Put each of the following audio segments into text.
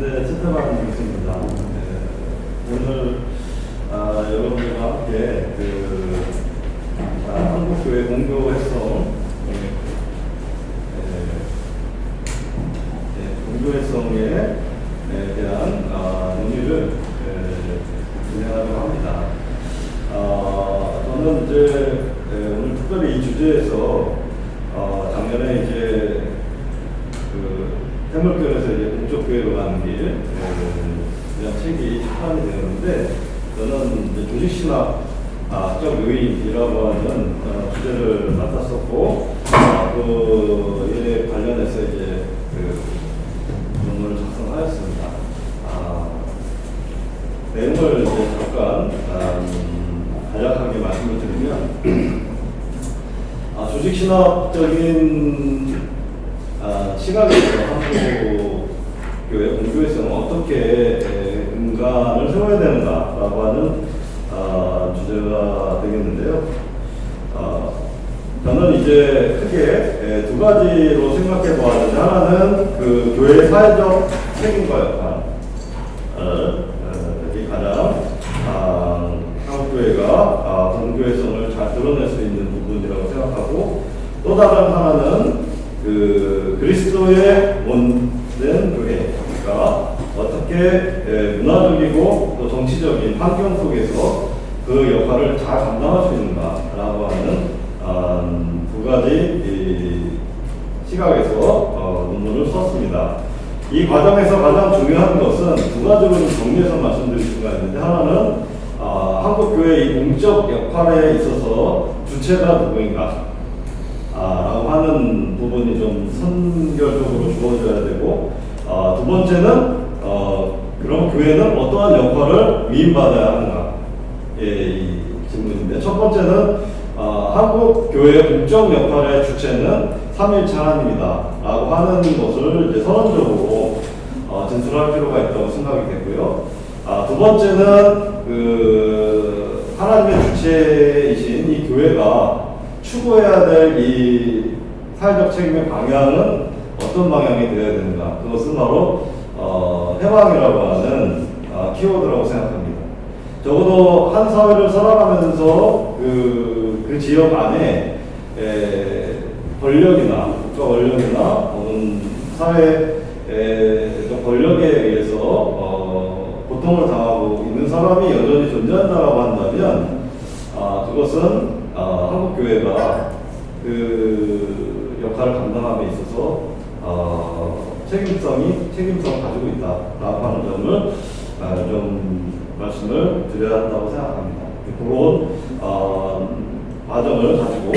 네, 최태만 교수입니다. 네, 오늘 아, 여러분들과 함께 그 아, 한국교회 공교 활성 네, 네, 공교 활성에 에 대한 아, 논의를 에, 진행하려고 합니다. 아, 저는 이제 에, 오늘 특별히 이 주제에서 어, 작년에 이제 그 공적 교회로 가는 길 에, 이런 책이 출판이 되었는데 저는 이제 조직신학적 요인이라고 하는 어, 주제를 맡았었고 어, 그에 관련해서 이제 그 논문을 작성하였습니다. 아, 내용을 이제 잠깐 음, 간략하게 말씀을 드리면 아, 조직신학적인 아, 시각에서 한국 교회 공교회성은 어떻게 에, 근간을 세워야 되는가라고 하는 아, 주제가 되겠는데요. 아, 저는 이제 크게 에, 두 가지로 생각해 보았는데 하나는 그 교회 사회적 책임과 역할 어, 특히 가장 아, 한국교회가 아, 공교회성을 잘 드러낼 수 있는 부분이라고 생각하고 또 다른 하나는 그 그리스도의 교회가 어떻게 에, 문화적이고 또 정치적인 환경 속에서 그 역할을 잘 감당할 수 있는가라고 하는 아, 두 가지 이, 시각에서 어, 논문을 썼습니다. 이 과정에서 가장 중요한 것은 두 가지로 좀 정리해서 말씀드릴 수가 있는데 하나는 아, 한국교회 이 공적 역할에 있어서 주체가 누구인가 아, 라고 하는 부분이 좀 선결적으로 주어져야 되고 아, 두 번째는 어, 그럼 교회는 어떠한 역할을 위임받아야 하는가 예, 이 질문인데 첫 번째는 아, 한국 교회의 공적 역할의 주체는 삼일체 하나님이다 라고 하는 것을 이제 선언적으로 어, 진술할 필요가 있다고 생각이 되고요. 아, 두 번째는 그 하나님의 주체이신 이 교회가 추구해야 될 이 사회적 책임의 방향은 어떤 방향이 되어야 되는가? 그것은 바로 어, 해방이라고 하는 아, 키워드라고 생각합니다. 적어도 한 사회를 살아가면서 그, 그 지역 안에 에, 권력이나 국가 권력이나 혹은 사회 의 권력에 의해서 어, 고통을 당하고 있는 사람이 여전히 존재한다고 한다면 아, 그것은 아, 한국 교회가 그 역할을 감당함에 있어서 어, 책임성이 책임성을 가지고 있다라고 하는 점을 아, 좀 말씀을 드려야 한다고 생각합니다. 그런 어, 과정을 가지고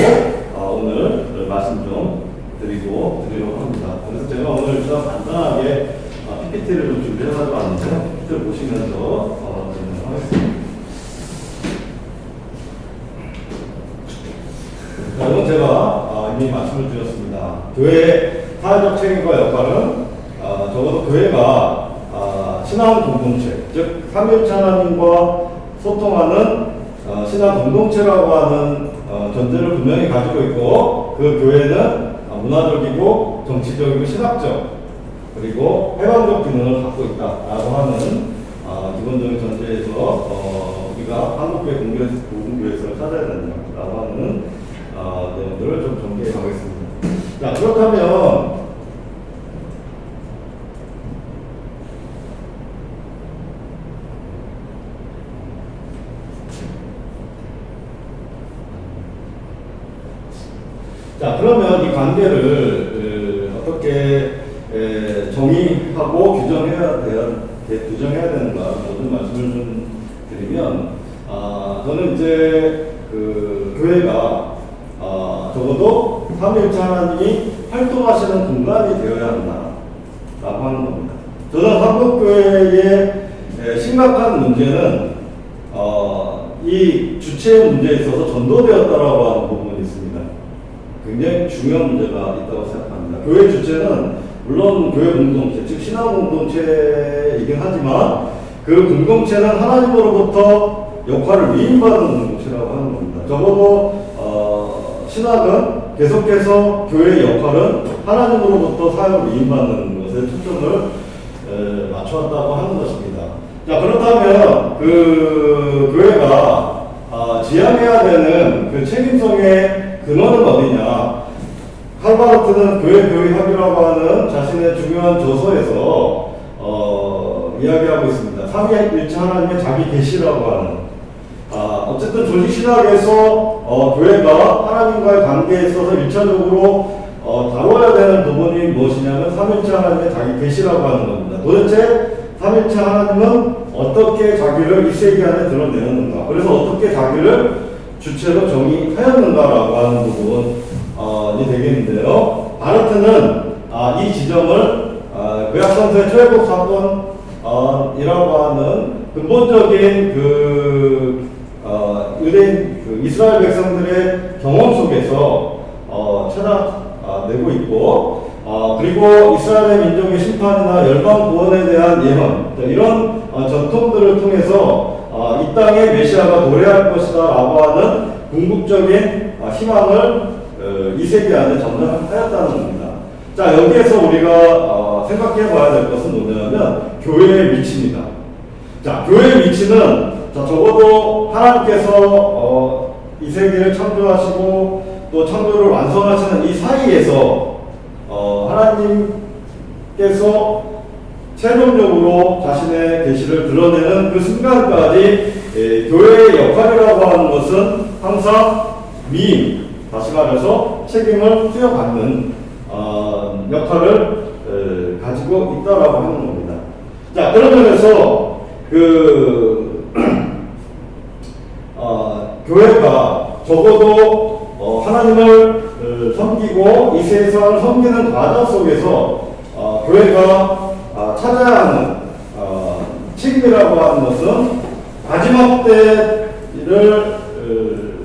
어, 오늘 말씀 좀 드리고 드리려고 합니다. 그래서 제가 오늘 일단 간단하게 어, PPT를 좀 준비해가지고 왔는데요. PPT를 보시면서 어, 진행하겠습니다. 자, 이건 제가 어, 이미 말씀을 드렸습니다. 교회의 사회적 책임과 역할은 어, 적어도 교회가 어, 신앙 공동체, 즉 삼일체 하나님과 소통하는 어, 신앙 공동체라고 하는 어, 전제를 분명히 가지고 있고 그 교회는 어, 문화적이고 정치적이고 신학적 그리고 해방적 기능을 갖고 있다라고 하는 어, 기본적인 전제에서 어, 우리가 한국교회 공교회, 공교회에서 찾아야 된다라고 하는 어, 내용들을 좀 정리해 가겠습니다. 자, 그렇다면 자, 그러면 이 관계를 어, 어떻게 에, 정의하고 규정해야 돼- 규정해야 되는가 모든 말씀을 좀 드리면 아, 저는 이제 그 교회가 아, 적어도 삼일체 하나님이 활동하시는 공간이 되어야 한다라고 하는 겁니다. 저는 한국교회의 에, 심각한 문제는 어, 이 주체의 문제에 있어서 전도되었다라고 하는 부분이 있습니다. 굉장히 중요한 문제가 있다고 생각합니다. 교회 주체는 물론 교회 공동체, 즉 신앙 공동체이긴 하지만 그 공동체는 하나님으로부터 역할을 위임받은 공동체라고 하는 겁니다. 적어도 어, 신학은 계속해서 교회의 역할은 하나님으로부터 사역을 위임받는 것에 초점을 에, 맞춰왔다고 하는 것입니다. 자 그렇다면 그 교회가 아, 지향해야 되는 그 책임성의 근원은 어디냐? 할바르트는 교회 교회 학이라고 하는 자신의 중요한 저서에서 어, 이야기하고 있습니다. 삼위일체 하나님의 자기 계시라고 하는 아, 어쨌든 조직 신학에서 어, 교회가 하나님과의 관계에 있어서 일차적으로 어, 다뤄야 되는 부분이 무엇이냐면 삼일체 하나님의 자기 계시라고 하는 겁니다. 도대체 삼일체 하나님은 어떻게 자기를 이 세계 안에 드러내는가? 그래서 어떻게 자기를 주체로 정의하였는가라고 하는 부분이 되겠는데요. 바르트는 아, 이 지점을 아, 구약성서의 출애굽 사건이라고 하는 근본적인 그 어, 유대인 그 이스라엘 백성들의 경험 속에서 어, 찾아내고 있고 어, 그리고 이스라엘 민족의 심판이나 열방 구원에 대한 예언 이런 어, 전통들을 통해서 어, 이 땅에 메시아가 도래할 것이다라고 하는 궁극적인 어, 희망을 어, 이 세계 안에 전달하였다는 겁니다. 자 여기에서 우리가 어, 생각해봐야 될 것은 뭐냐면 교회의 위치입니다. 자 교회의 위치는 자, 적어도 하나님께서 어, 이 세계를 창조하시고 또 창조를 완성하시는 이 사이에서 어, 하나님께서 최종적으로 자신의 계시를 드러내는 그 순간까지 에, 교회의 역할이라고 하는 것은 항상 미임, 다시 말해서 책임을 수여받는 어, 역할을 에, 가지고 있다라고 하는 겁니다. 자 그런 면에서 그 어, 교회가 적어도 어, 하나님을 어, 섬기고 이 세상을 섬기는 과정 속에서 어, 교회가 아, 찾아야 하는 어, 책임이라고 하는 것은 마지막 때를 어,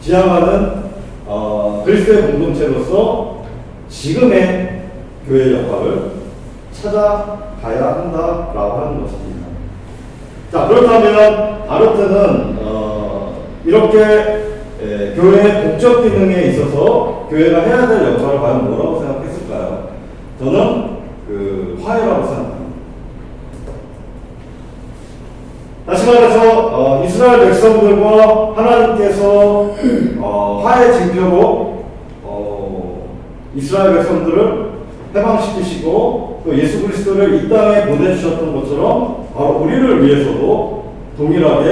지향하는 어, 그리스도의 공동체로서 지금의 교회 역할을 찾아가야 한다라고 하는 것입니다. 자 그렇다면 아르트는 어, 이렇게 에, 교회의 공적 기능에 있어서 교회가 해야 될 역할을 과연 뭐라고 생각했을까요? 저는 그 화해라고 생각합니다. 다시 말해서 어, 이스라엘 백성들과 하나님께서 어, 화해 징표로 어, 이스라엘 백성들을 해방시키시고 또 예수 그리스도를 이 땅에 보내주셨던 것처럼 바로 우리를 위해서도 동일하게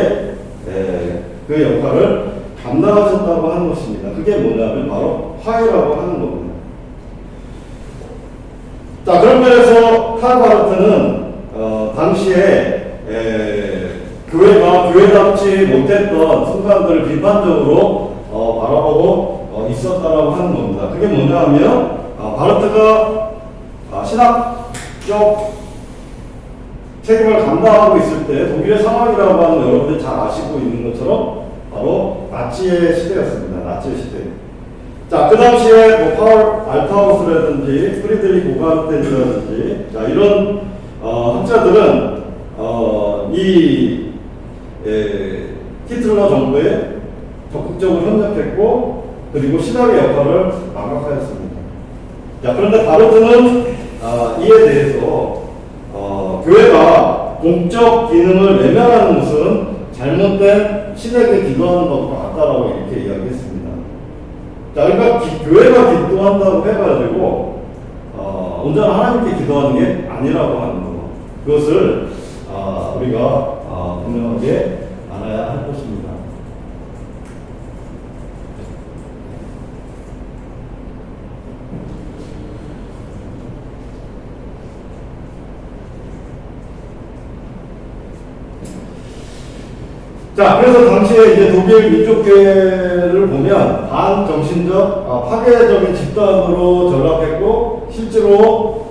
에, 그 역할을 감당하셨다고 하는 것입니다. 그게 뭐냐면 바로 화해라고 하는 겁니다. 자 그런 면에서 카르바르트는 어, 당시에 에, 교회가 교회답지 못했던 순간들을 비판적으로 어, 바라보고 어, 있었다라고 하는 겁니다. 그게 뭐냐면 아, 바르트가 아, 신학적 책임을 감당하고 있을 때 독일의 상황이라고 하는 거 여러분들 잘 아시고 있는 것처럼 바로 나치의 시대였습니다. 나치의 시대. 자, 그 당시에 뭐 파울 알타우스라든지 프리드리 고간텐이라든지 자 이런 어, 학자들은 어, 이 에, 히틀러 정부에 적극적으로 협력했고 그리고 신학의 역할을 망각하였습니다. 자, 그런데 바르트는 아, 이에 대해서 어, 교회가 공적 기능을 외면하는 것은 잘못된 신에게 기도하는 것과 같다라고 이렇게 이야기했습니다. 자, 그러니까 기- 교회가 기도한다고 해가지고 어, 온전한 하나님께 기도하는 게 아니라고 하는 거. 그것을 아, 우리가 아, 분명하게 알아야 할 것입니다. 자, 그래서 당시에 이제 독일 민족교회를 보면 반정신적 아, 파괴적인 집단으로 전락했고 실제로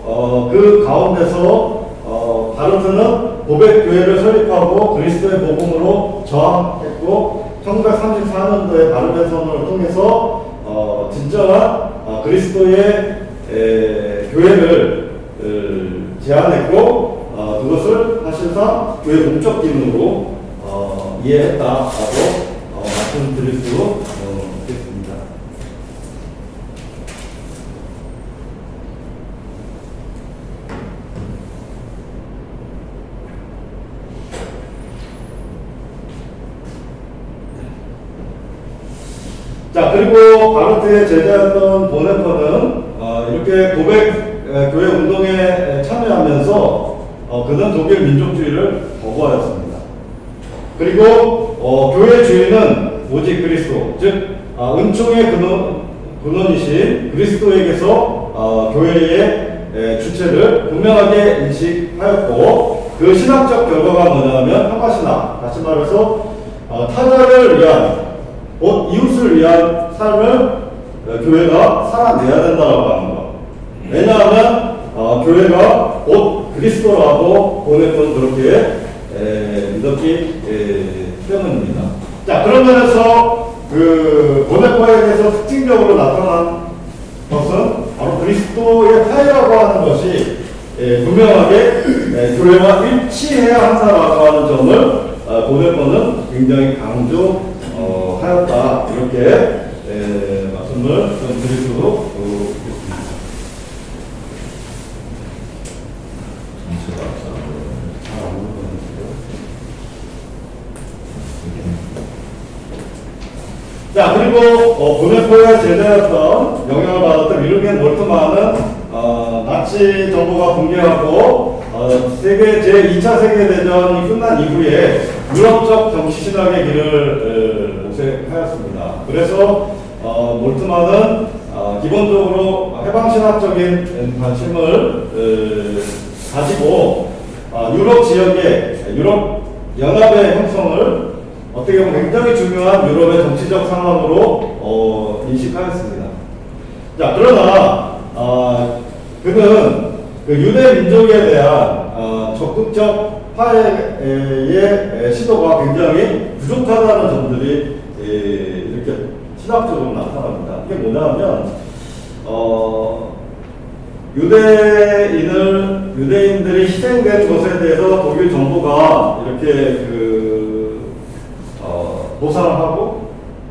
어, 그 가운데서 어, 바르트는 고백교회를 설립하고 그리스도의 복음으로 저항했고 1934년도에 바르벤 선언을 통해서 어, 진정한 아, 그리스도의 에, 교회를 을, 제안했고 어, 그것을 사실상 교회 공적 기능으로 어, 이해했다라고 어, 말씀드릴 수 어, 있겠습니다. 자 그리고 바르트의 제자였던 보네퍼는 어, 이렇게 고백 교회 운동에 참여하면서 어, 그는 독일 민족주의를 거부하였습니다. 그리고 어, 교회 주인은 오직 그리스도, 즉 아, 은총의 근원, 근원이신 그리스도에게서 어, 교회의 에, 주체를 분명하게 인식하였고 그 신학적 결과가 뭐냐면 하바시나 다시 말해서 어, 타자를 위한 곧 이웃을 위한 삶을 어, 교회가 살아내야 된다고 하는 것. 왜냐하면 어, 교회가 곧 그리스도라고 보냈던 그렇게 에, 믿었기 에, 때문입니다. 자 그런 면에서 그 보네퍼에 대해서 특징적으로 나타난 것은 바로 그리스도의 화해라고 하는 것이 에, 분명하게 에, 교회와 일치해야 한다라고 하는 점을 어, 보네퍼는 굉장히 강조 어, 하였다 이렇게 에, 말씀을 좀 드릴 수도 어, 있습니다. 잘 안 보이는데요. 자 그리고 어, 보네포의 제자였던 영향을 받았던 위르겐 몰트만은 어, 나치 정부가 붕괴하고 어, 세계 제 2차 세계 대전이 끝난 이후에 유럽적 정치 신학의 길을 에, 모색하였습니다. 그래서 어, 몰트만은 어, 기본적으로 해방 신학적인 관심을 에, 가지고 어, 유럽 지역의 유럽 연합의 형성을 어떻게 보면 굉장히 중요한 유럽의 정치적 상황으로 어, 인식하였습니다. 자, 그러나 어, 그는 그 유대 민족에 대한 어, 적극적 화해의 시도가 굉장히 부족하다는 점들이 에, 이렇게 신학적으로 나타납니다. 이게 뭐냐면 어, 유대인을 유대인들이 희생된 것에 대해서 독일 정부가 이렇게 그 어, 보상을 하고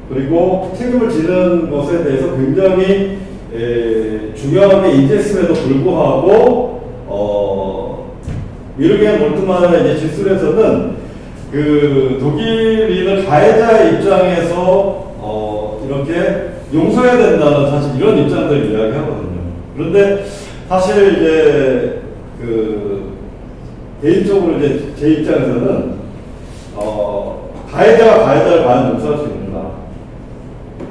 그리고 책임을 지는 것에 대해서 굉장히 에, 중요하게 인지했음에도 불구하고 어, 미르겐 몰트만의 이제 진술에서는 그 독일인을 가해자의 입장에서 어, 이렇게 용서해야 된다는 사실 이런 입장들을 이야기하거든요. 그런데 사실 이제 그 개인적으로 이제 제 입장에서는 어, 가해자가 가해자를 과연 용서할 수 있는가?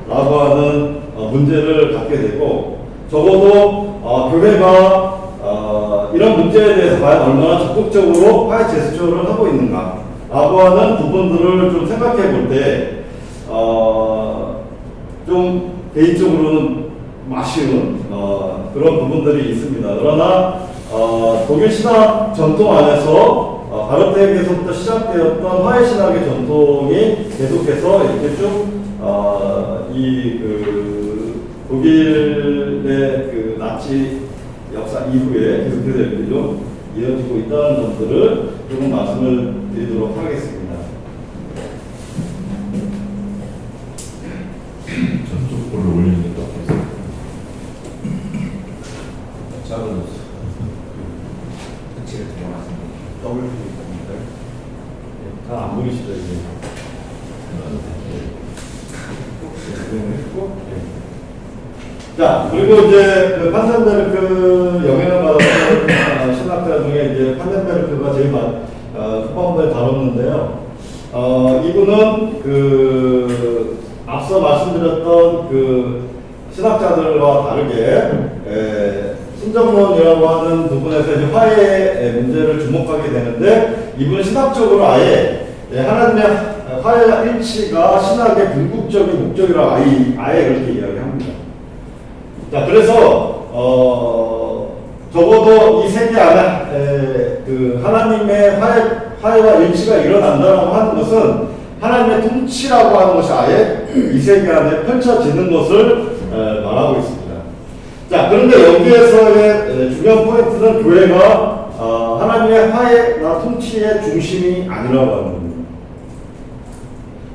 라고 하는 어, 문제를 갖게 되고 적어도 어, 교회가 어, 이런 문제에 대해서 과연 얼마나 적극적으로 화해 제스처를 하고 있는가? 라고 하는 부분들을 좀 생각해 볼 때, 어, 좀 개인적으로는 아쉬운 어, 그런 부분들이 있습니다. 그러나 어, 독일 신학 전통 안에서 어, 바르트에게서부터 시작되었던 화해 신학의 전통이 계속해서 이렇게 쭉이그 독일의 그 나치 역사 이후에 계속해서 이렇게 좀 이어지고 있다는 점들을 조금 말씀을 드리도록 하겠습니다. 전쪽 볼을 올리는 게 어떠세요? 저는 끝을 들어갔습니다. 더블 필입니다. 잘안 보이시죠 이게? 자, 그리고 이제 그 판덴베르크 영향을 받았던 어, 신학자 중에 이제 판덴베르크가 제일 많, 어, 후반부에 다뤘는데요. 어, 이분은 그 앞서 말씀드렸던 그 신학자들과 다르게 에, 신정론이라고 하는 부분에서 이제 화해의 문제를 주목하게 되는데 이분은 신학적으로 아예 예, 하나님의 화해 일치가 신학의 궁극적인 목적이라고 아예, 아예 그렇게 이야기합니다. 자, 그래서 어, 적어도 이 세계 안에 에, 그 하나님의 화해, 화해와 일치가 일어난다고 하는 것은 하나님의 통치라고 하는 것이 아예 이 세계 안에 펼쳐지는 것을 에, 말하고 있습니다. 자, 그런데 여기에서의 에, 중요한 포인트는 교회가 어, 하나님의 화해나 통치의 중심이 아니라고 하는 겁니다.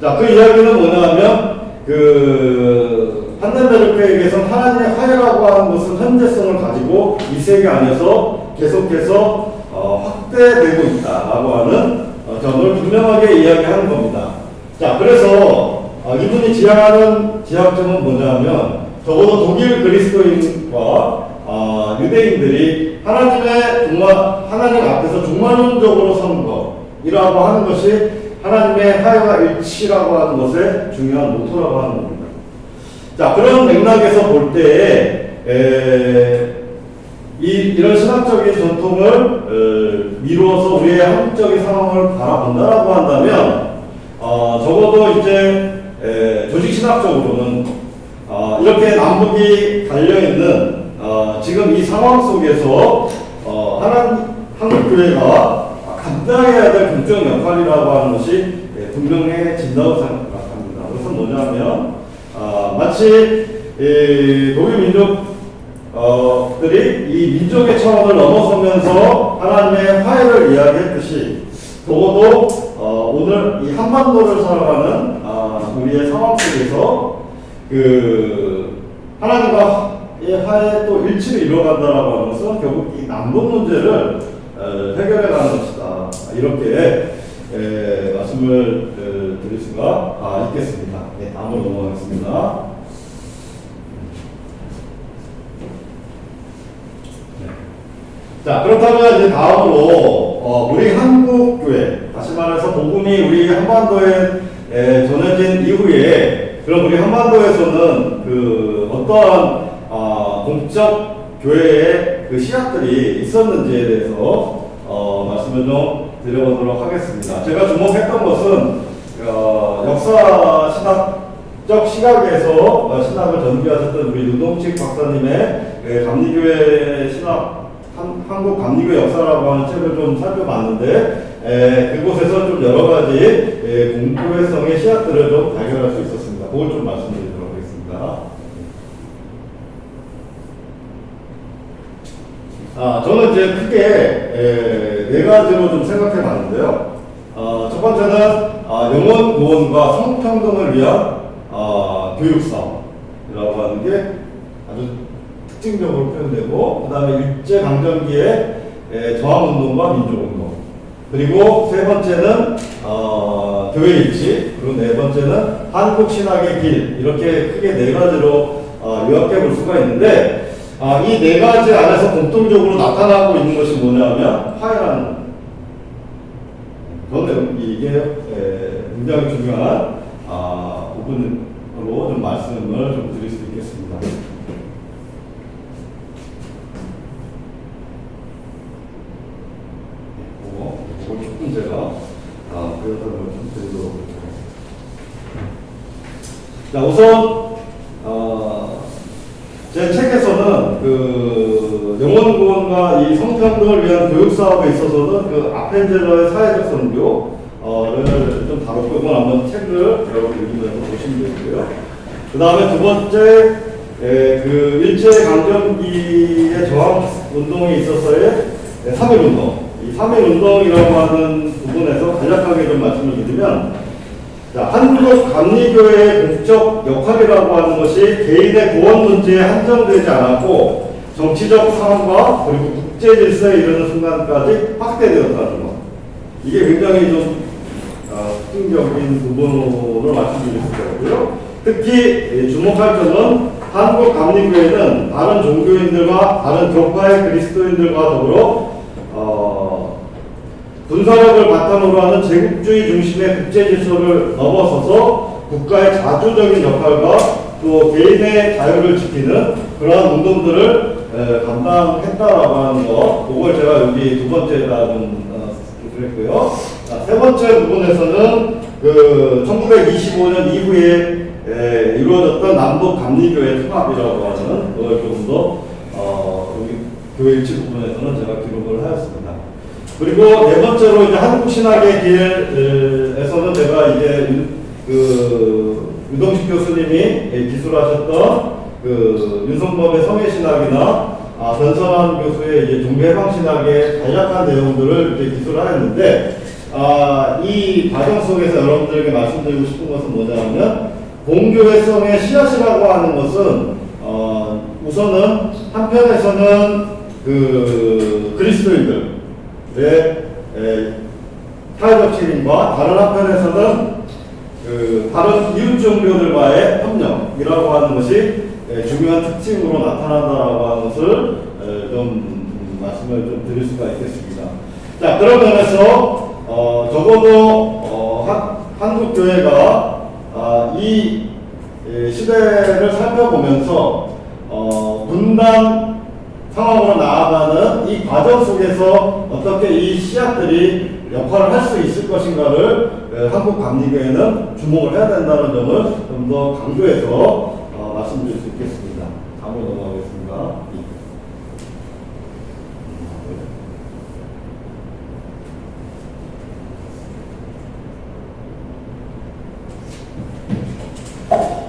자, 그 이야기는 뭐냐면, 그, 판덴베르크에게서 하나님의 화해라고 하는 것은 현재성을 가지고 이 세계 안에서 계속해서 어, 확대되고 있다라고 하는 어, 점을 분명하게 이야기하는 겁니다. 자, 그래서 어, 이분이 지향하는 지향점은 뭐냐면 적어도 독일 그리스도인과 아, 유대인들이 하나님의 종말, 하나님 앞에서 종말론적으로 서는 것이라고 하는 것이 하나님의 하여가 일치라고 하는 것의 중요한 모토라고 하는 겁니다. 자, 그런 맥락에서 볼 때에, 에, 이, 이런 신학적인 전통을 어, 미루어서 우리의 한국적인 상황을 바라본다라고 한다면, 어, 적어도 이제 에, 조직 신학적으로는 어, 이렇게 남북이 달려 있는 어, 지금 이 상황 속에서 어, 하나님, 한국 교회가 감당해야 될 긍정 역할이라고 하는 것이 예, 분명해진다고 생각합니다. 그것은 뭐냐면 아, 마치 이 독일 민족들이 이 민족의 차원을 넘어서면서 하나님의 화해를 이야기했듯이 적어도 어, 오늘 이 한반도를 살아가는 아, 우리의 상황 속에서 그 하나님과의 화해 또 일치를 이루어간다라고 하는 것은 결국 이 남북 문제를 어, 해결해 가는 것이다 이렇게 에, 말씀을 어, 드릴 수가 아, 있겠습니다. 네, 다음으로 넘어가겠습니다. 네. 자 그렇다면 이제 다음으로 어, 우리 한국 교회 다시 말해서 복음이 우리 한반도에 에, 전해진 이후에 그럼 우리 한반도에서는 그 어떠한 아, 공적 교회의 그 시각들이 있었는지에 대해서 어, 말씀을 좀 드려보도록 하겠습니다. 제가 주목했던 것은 어, 역사 신학 적 시각에서 어, 신학을 전개하셨던 우리 유동식 박사님의 예, 감리교회 신학 한, 한국 감리교 역사라고 하는 책을 좀 살펴봤는데 에, 그곳에서 좀 여러 가지 에, 공교회성의 시각들을 좀 발견할 수 있었습니다. 그걸 좀 말씀드리도록 하겠습니다. 아, 저는 이제 크게 에, 네 가지로 좀 생각해 봤는데요. 어, 첫 번째는 아, 영원 구원과 성평등을 위한 아, 교육 사업이라고 하는 게 아주 특징적으로 표현되고, 그 다음에 일제 강점기의 에, 저항 운동과 민족 운동. 그리고 세 번째는 어, 교회 일치, 그리고 네 번째는 한국 신학의 길. 이렇게 크게 네 가지로 어, 요약해 볼 수가 있는데 아, 이 네 가지 안에서 공통적으로 나타나고 있는 것이 뭐냐면 화해라는 저는 이게 에, 굉장히 중요한 아, 부분 으로 좀 말씀을 좀 드릴 수 있겠습니다. 제가 아. 자, 우선 어, 제 책에서는 그 영원 구원과 이 성평등을 위한 교육 사업에 있어서는 그 아펜젤러의 사회적 선교 어를 좀 다뤘고 이건 한번 책을 읽으면서 보시면 되고요. 그 다음에 두 번째 에, 그 일제 강점기의 저항 운동에 있어서의 3.1 운동 이3.1 운동이라고 하는 부분에서 간략하게 좀 말씀을 드리면 자, 한국 감리교회의 공적 역할이라고 하는 것이 개인의 구원 문제에 한정되지 않았고 정치적 상황과 그리고 국제 질서에 이르는 순간까지 확대되었다는 것. 이게 굉장히 좀 어, 특징적인 부분으로 말씀드릴 수 있고요. 특히 예, 주목할 점은 한국 감리교회는 다른 종교인들과 다른 교파의 그리스도인들과 더불어 어, 군사력을 바탕으로 하는 제국주의 중심의 국제 질서를 넘어서서 국가의 자주적인 역할과 또 개인의 자유를 지키는 그러한 운동들을 에, 감당했다라고 하는 것, 그걸 제가 여기 두 번째다 좀 어, 그랬고요. 자, 세 번째 부분에서는 그 1925년 이후에 에, 이루어졌던 남북 감리교회 통합이라고 하는 그걸 조금 더 어, 여기 교회 일치 부분에서는 제가 기록을 하였습니다. 그리고 네 번째로 이제 한국 신학의 길에서는 제가 이제 유- 그 유동식 교수님이 기술하셨던 그 윤성범의 성의 신학이나 아, 변선환 교수의 이제 종교 해방 신학의 간략한 내용들을 이제 기술하였는데 아, 이 과정 속에서 여러분들에게 말씀드리고 싶은 것은 뭐냐면 공교회성의 씨앗이라고 하는 것은 어, 우선은 한편에서는 그 그리스도인들 의 에, 사회적 책임과 다른 한편에서는 그 다른 이웃 종교들과의 협력이라고 하는 것이 에, 중요한 특징으로 나타난다라고 하는 것을 에, 좀 음, 말씀을 좀 드릴 수가 있겠습니다. 자 그런 면에서 어, 적어도 어, 한, 한국 교회가 아, 이 에, 시대를 살펴보면서 어, 분단 상황으로 나아가는 이 과정 속에서 어떻게 이 씨앗들이 역할을 할 수 있을 것인가를 에, 한국 감리교회는 주목을 해야 된다는 점을 좀 더 강조해서 어, 말씀드릴 수 있겠습니다. 다음으로 넘어가겠습니다.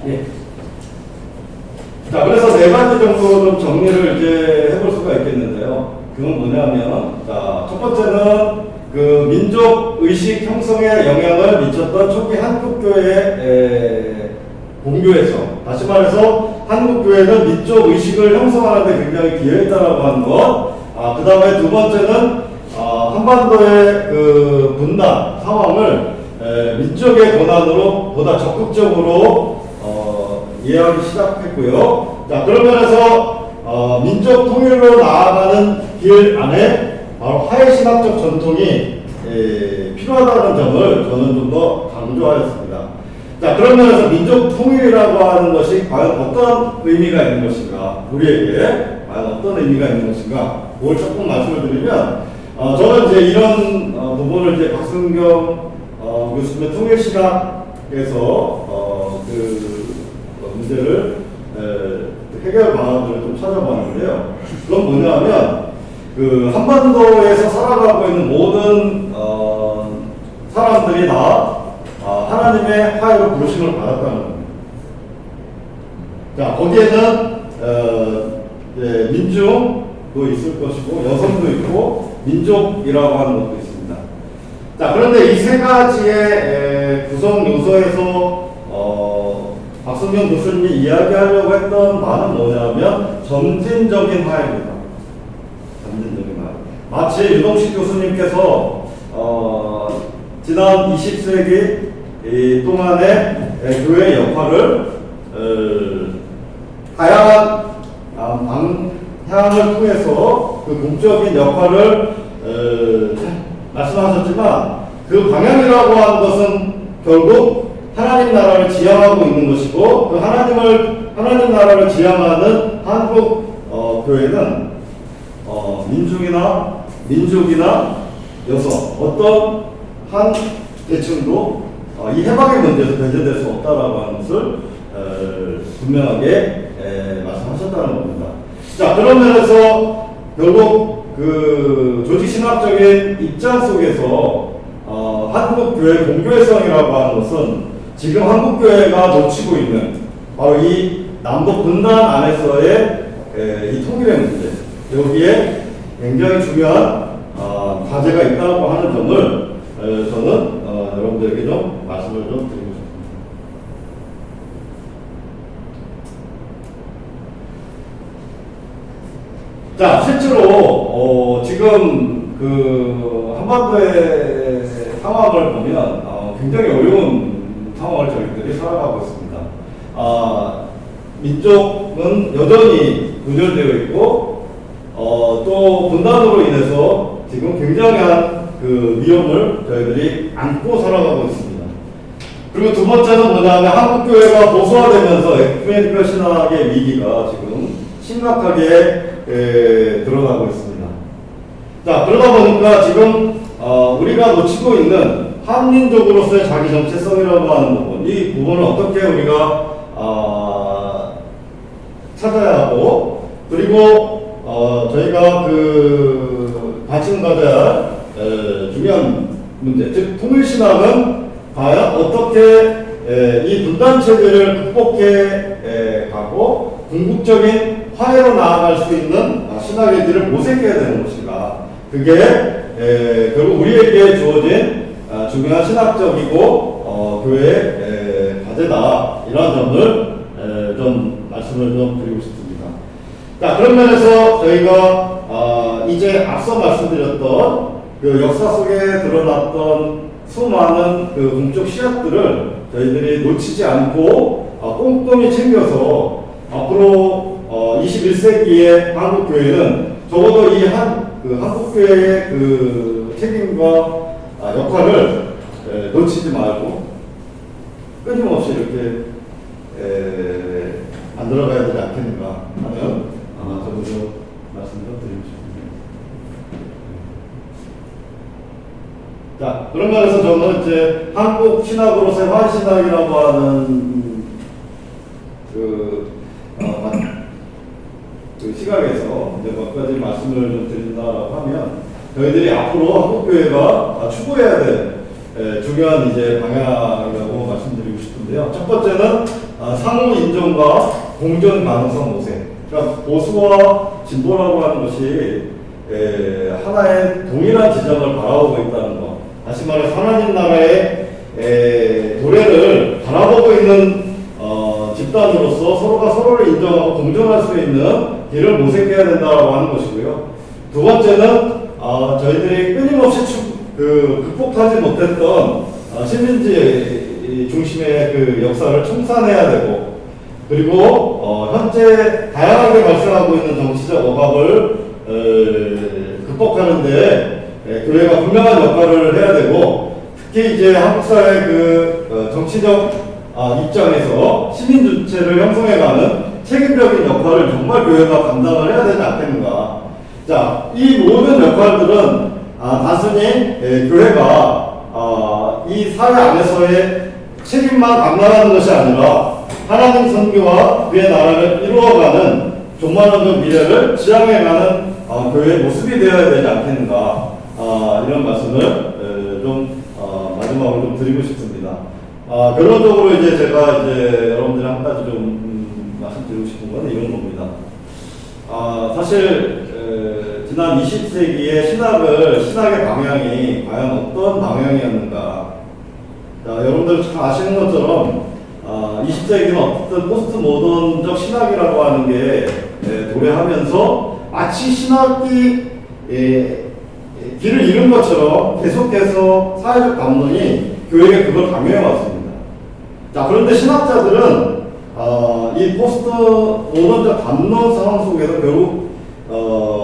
예. 자, 그래서 네 정도 좀 정리를 이제 해볼 수가 있겠는데요. 그건 뭐냐면, 자, 첫 번째는 그 민족 의식 형성에 영향을 미쳤던 초기 한국교회 에, 본교에서, 다시 말해서 한국교회는 민족 의식을 형성하는데 굉장히 기여했다라고 하는 것. 아, 그 다음에 두 번째는 아, 한반도의 그 분단 상황을 에, 민족의 권한으로 보다 적극적으로 어, 이해하기 시작했고요. 자, 그런 면에서 어, 민족 통일로 나아가는 길 안에 바로 하해신학적 전통이 에, 필요하다는 점을 저는 좀 더 강조하였습니다. 자, 그런 면에서 민족 통일이라고 하는 것이 과연 어떤 의미가 있는 것인가, 우리에게 과연 어떤 의미가 있는 것인가, 그걸 조금 말씀을 드리면, 어, 저는 이제 이런 어, 부분을 이제 박승경 어, 교수님의 통일신학에서 어, 그 어, 문제를 에, 해결 방안을 좀 찾아봤는데요. 그건 뭐냐면 그 한반도에서 살아가고 있는 모든 어, 사람들이 다 어, 하나님의 화해로 부르심을 받았다는 겁니다. 자 거기에는 어, 예, 민중도 있을 것이고 여성도 있고 민족이라고 하는 것도 있습니다. 자 그런데 이 세 가지의 에, 구성 요소에서 어, 박성경 교수님이 이야기하려고 했던 바는 뭐냐면 점진적인 화해입니다. 점진적인 화해. 마치 유동식 교수님께서 어, 지난 20세기 이 동안의 에, 교회 역할을 어, 다양한 아, 방향을 통해서 그 공적인 역할을 어, 말씀하셨지만 그 방향이라고 하는 것은 결국 하나님 나라를 지향하고 있는 것이고 그 하나님을 하나님 나라를 지향하는 한국 어, 교회는 어, 민중이나 민족이나 여성 어떤 한 계층도 어, 이 해방의 문제에서 배제될 수 없다라고 하는 것을 어, 분명하게 에, 말씀하셨다는 겁니다. 자 그런 면에서 결국 그 조직 신학적인 입장 속에서 어, 한국 교회 공교회성이라고 하는 것은 지금 한국 교회가 놓치고 있는 바로 이 남북 분단 안에서의 에, 이 통일의 문제 여기에 굉장히 중요한 어, 과제가 있다고 하는 점을 에, 저는 어, 여러분들에게 좀 말씀을 좀 드리고 싶습니다. 자, 실제로 어, 지금 그 한반도의 상황을 보면 어, 굉장히 어려운 상황을 저희들이 살아가고 있습니다. 아, 민족은 여전히 분열되어 있고 어, 또 분단으로 인해서 지금 굉장한 그 위험을 저희들이 안고 살아가고 있습니다. 그리고 두 번째는 뭐냐면 한국 교회가 보수화되면서 에쿠메니컬 신학의 위기가 지금 심각하게 에, 드러나고 있습니다. 자, 그러다 보니까 지금 어, 우리가 놓치고 있는 한민족으로서의 자기 정체성이라고 하는 부분, 이 부분을 어떻게 우리가 아, 찾아야 하고, 그리고 어, 저희가 그 관심 가져야 할 에, 중요한 문제, 즉 통일신학은 과연 어떻게 에, 이 분단 체제를 극복해 에, 가고 궁극적인 화해로 나아갈 수 있는 아, 신학의 길을 모색해야 되는 것인가? 그게 에, 결국 우리에게 주어진 아, 중요한 신학적이고 어, 교회의 에, 과제다 이런 점을 에, 좀 말씀을 좀 드리고 싶습니다. 자 그런 면에서 저희가 아, 이제 앞서 말씀드렸던 그 역사 속에 드러났던 수많은 그 공적 씨앗들을 저희들이 놓치지 않고 어, 꼼꼼히 챙겨서 앞으로 어, 21세기의 한국 교회는 적어도 이 한 그 한국 교회의 그 책임과 아, 역할을 에, 놓치지 말고 끊임없이 이렇게 에, 만들어가야 되지 않겠는가 하는 아, 저도 말씀을 드리고 싶습니다. 자, 그런 면에서 저는 이제 한국 신학으로서의 환신학이라고 하는 음, 그, 어, 만- 그 시각에서 이제 몇 가지 말씀을 좀 드린다고 하면 저희들이 앞으로 한국교회가 아, 추구해야 될 에, 중요한 이제 방향이라고 말씀드리고 싶은데요. 첫 번째는 아, 상호 인정과 공존 가능성 모색. 그러니까 보수와 진보라고 하는 것이 에, 하나의 동일한 지점을 바라보고 있다는 것. 다시 말해 하나님 나라의 에, 도래를 바라보고 있는 어, 집단으로서 서로가 서로를 인정하고 공존할 수 있는 길을 모색해야 된다고 하는 것이고요. 두 번째는 어, 저희들이 끊임없이 추, 그 극복하지 못했던 어, 시민지 중심의 그 역사를 청산해야 되고 그리고 어, 현재 다양하게 발생하고 있는 정치적 억압을 에, 극복하는데 에, 교회가 분명한 역할을 해야 되고 특히 이제 한국 사회 그 어, 정치적 아, 입장에서 시민 주체를 형성해가는 책임적인 역할을 정말 교회가 감당을 해야 되지 않겠는가. 자, 이 모든 역할들은 아, 단순히 에, 교회가 아, 이 사회 안에서의 책임만 감당하는 것이 아니라 하나님 선교와 그의 나라를 이루어가는 종말론적 미래를 지향해가는 아, 교회의 모습이 되어야 되지 않겠는가 아, 이런 말씀을 에, 좀 어, 마지막으로 좀 드리고 싶습니다. 아, 결론적으로 이제 제가 이제 여러분들 한 가지 좀 음, 말씀드리고 싶은 건 이런 겁니다. 아, 사실 에, 지난 20세기의 신학을 신학의 방향이 과연 어떤 방향이었는가? 자, 여러분들 잘 아시는 것처럼 아, 20세기는 어쨌든 포스트 모던적 신학이라고 하는 게 에, 도래하면서 마치 신학이 에, 에, 길을 잃은 것처럼 계속해서 사회적 담론이 교회에 그걸 강요해 왔습니다. 자, 그런데 신학자들은 어, 이 포스트 모던적 담론 상황 속에서 결국 어,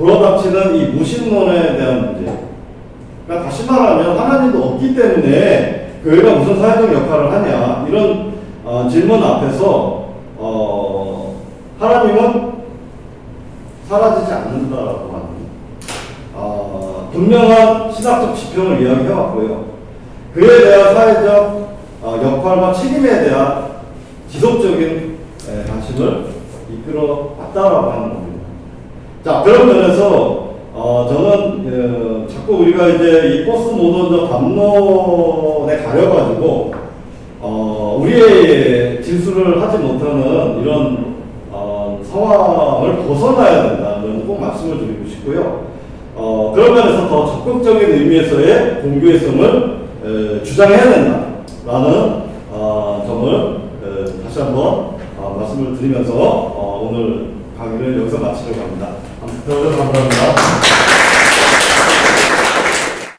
불어닥치는 이 무신론에 대한 문제. 그러니까 다시 말하면 하나님도 없기 때문에 교회가 무슨 사회적 역할을 하냐 이런 어, 질문 앞에서 어, 하나님은 사라지지 않는다라고 하는 어, 분명한 신학적 지평을 이야기해왔고요. 그에 대한 사회적 어, 역할과 책임에 대한 지속적인 에, 관심을 이끌어 왔다라고 하는. 자, 그런 면에서 어, 저는 어, 자꾸 우리가 이제 이 포스트 모던적 담론에 가려가지고 어, 우리의 진술을 하지 못하는 이런 어, 상황을 벗어나야 된다는 꼭 말씀을 드리고 싶고요. 어, 그런 면에서 더 적극적인 의미에서의 공교회성을 에, 주장해야 된다라는 어, 점을 에, 다시 한번 어, 말씀을 드리면서 어, 오늘 강의를 여기서 마치려고 합니다. 감사합니다.